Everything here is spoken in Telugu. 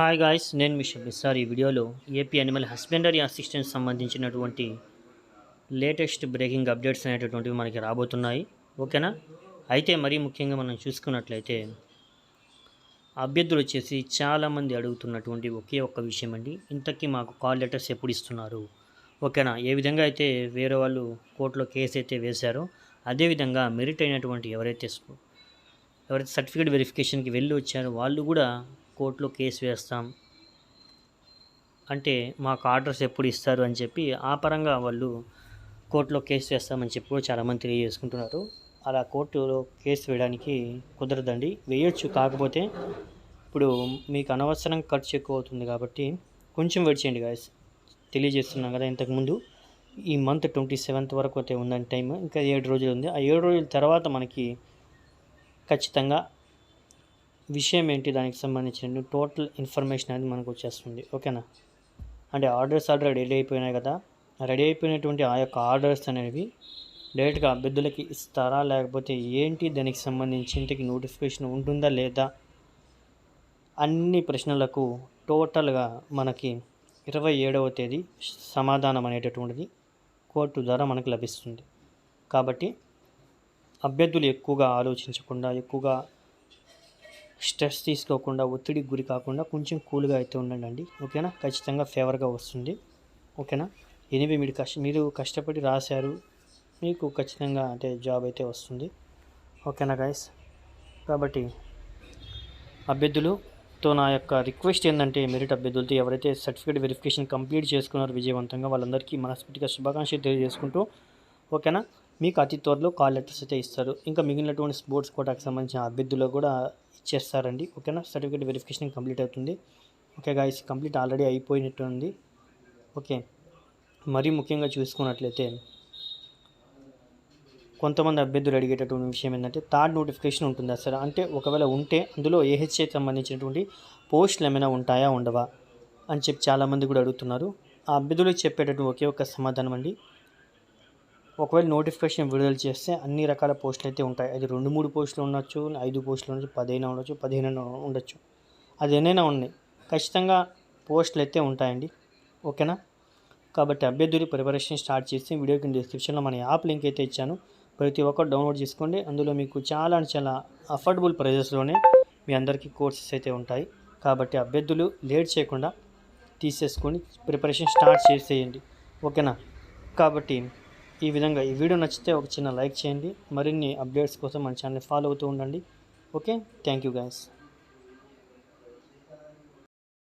హాయ్ గాయస్ నేను మీ షబ్బీ సార్. ఈ వీడియోలో ఏపీ అనిమల్ హస్బెండరీ అసిస్టెంట్ సంబంధించినటువంటి లేటెస్ట్ బ్రేకింగ్ అప్డేట్స్ అనేటటువంటివి మనకి రాబోతున్నాయి. ఓకేనా అయితే మరీ ముఖ్యంగా మనం చూసుకున్నట్లయితే అభ్యర్థులు వచ్చేసి చాలామంది అడుగుతున్నటువంటి ఒకే ఒక్క విషయం అండి. ఇంతకీ మాకు కాల్ లెటర్స్ ఎప్పుడు ఇస్తున్నారు? ఓకేనా ఏ విధంగా అయితే వేరే వాళ్ళు కోర్టులో కేసు అయితే వేశారో అదేవిధంగా మెరిట్ అయినటువంటి ఎవరైతే ఎవరైతే సర్టిఫికేట్ వెరిఫికేషన్కి వెళ్ళి వచ్చారో వాళ్ళు కూడా కోర్టులో కేసు వేస్తాం. అంటే మాకు ఆర్డర్స్ ఎప్పుడు ఇస్తారు అని చెప్పి ఆ పరంగా వాళ్ళు కోర్టులో కేసు వేస్తామని చెప్పి కూడా చాలామంది తెలియజేసుకుంటున్నారు. అలా కోర్టులో కేసు వేయడానికి కుదరదండి. వేయొచ్చు కాకపోతే ఇప్పుడు మీకు అనవసరం ఖర్చు ఎక్కువ అవుతుంది కాబట్టి కొంచెం వెయిట్ చేయండి గాయస్ తెలియజేస్తున్నాం కదా ఇంతకుముందు ఈ మంత్ ట్వంటీ సెవెంత్ వరకు అయితే ఉందని టైం ఇంకా ఏడు రోజులు ఉంది. ఆ ఏడు రోజుల తర్వాత మనకి ఖచ్చితంగా విషయం ఏంటి దానికి సంబంధించిన టోటల్ ఇన్ఫర్మేషన్ అనేది మనకు వచ్చేస్తుంది. ఓకేనా? అంటే ఆర్డర్స్ ఆల్రెడీ రెడీ అయిపోయినాయి కదా. రెడీ అయిపోయినటువంటి ఆ యొక్క ఆర్డర్స్ అనేవి డైరెక్ట్గా అభ్యర్థులకి ఇస్తారా? లేకపోతే ఏంటి దానికి సంబంధించి ఇంటికి నోటిఫికేషన్ ఉంటుందా లేదా? అన్ని ప్రశ్నలకు టోటల్గా మనకి ఇరవై ఏడవ తేదీ సమాధానం అనేటటువంటిది కోర్టు ద్వారా మనకు లభిస్తుంది. కాబట్టి అభ్యర్థులు ఎక్కువగా ఆలోచించకుండా ఎక్కువగా స్ట్రెస్ తీసుకోకుండా ఒత్తిడికి గురి కాకుండా కొంచెం కూల్గా అయితే ఉండండి ఓకేనా? ఖచ్చితంగా ఫేవర్గా వస్తుంది. ఓకేనా? ఎనివే మీరు కష్ట మీరు కష్టపడి రాశారు మీకు ఖచ్చితంగా అంటే జాబ్ అయితే వస్తుంది. ఓకేనా గైస్? కాబట్టి అభ్యర్థులుతో నా యొక్క రిక్వెస్ట్ ఏంటంటే మెరిట్ అభ్యర్థులతో ఎవరైతే సర్టిఫికేట్ వెరిఫికేషన్ కంప్లీట్ చేసుకున్నారో విజయవంతంగా వాళ్ళందరికీ మనస్ఫూర్తిగా శుభాకాంక్షలు తెలియజేసుకుంటూ ఓకేనా? మీకు అతి త్వరలో కాల్ లెటర్స్ అయితే ఇస్తారు. ఇంకా మిగిలినటువంటి స్పోర్ట్స్ కోటాకి సంబంధించిన అభ్యర్థులు కూడా ఇచ్చేస్తారండి ఓకేనా? సర్టిఫికేట్ వెరిఫికేషన్ కంప్లీట్ అవుతుంది. ఓకే గాయస్ కంప్లీట్ ఆల్రెడీ అయిపోయినట్టు ఉంది. ఓకే మరీ ముఖ్యంగా చూసుకున్నట్లయితే కొంతమంది అభ్యర్థులు అడిగేటటువంటి విషయం ఏంటంటే థర్డ్ నోటిఫికేషన్ ఉంటుందా సార్? అంటే ఒకవేళ ఉంటే అందులో ఏహెచ్ఐకి సంబంధించినటువంటి పోస్టులు ఏమైనా ఉంటాయా ఉండవా అని చెప్పి చాలామంది కూడా అడుగుతున్నారు. ఆ అభ్యర్థులకు చెప్పేటటువంటి ఒకే ఒక సమాధానం అండి. ఒకవేళ నోటిఫికేషన్ విడుదల చేస్తే అన్ని రకాల పోస్టులు అయితే ఉంటాయి. అది రెండు మూడు పోస్టులు ఉండొచ్చు ఐదు పోస్టులు ఉండొచ్చు పదైనా ఉండొచ్చు పదిహేను ఉండొచ్చు. అది ఎన్నైనా ఉన్నాయి. ఖచ్చితంగా పోస్టులు అయితే ఉంటాయండి. ఓకేనా? కాబట్టి అభ్యర్థులు ప్రిపరేషన్ స్టార్ట్ చేసి వీడియో కింద డిస్క్రిప్షన్లో మన యాప్ లింక్ అయితే ఇచ్చాను. ప్రతి ఒక్కరు డౌన్లోడ్ చేసుకోండి. అందులో మీకు చాలా అంటే చాలా అఫోర్డబుల్ ప్రైజెస్లోనే మీ అందరికీ కోర్సెస్ అయితే ఉంటాయి. కాబట్టి అభ్యర్థులు లేట్ చేయకుండా తీసేసుకొని ప్రిపరేషన్ స్టార్ట్ చేసేయండి. ఓకేనా? కాబట్టి ఈ విధంగా ఈ వీడియో నచ్చితే ఒక చిన్న లైక్ చేయండి. మరిన్ని అప్డేట్స్ కోసం మన ఛానల్ ఫాలో అవుతూ ఉండండి. ఓకే? Thank you guys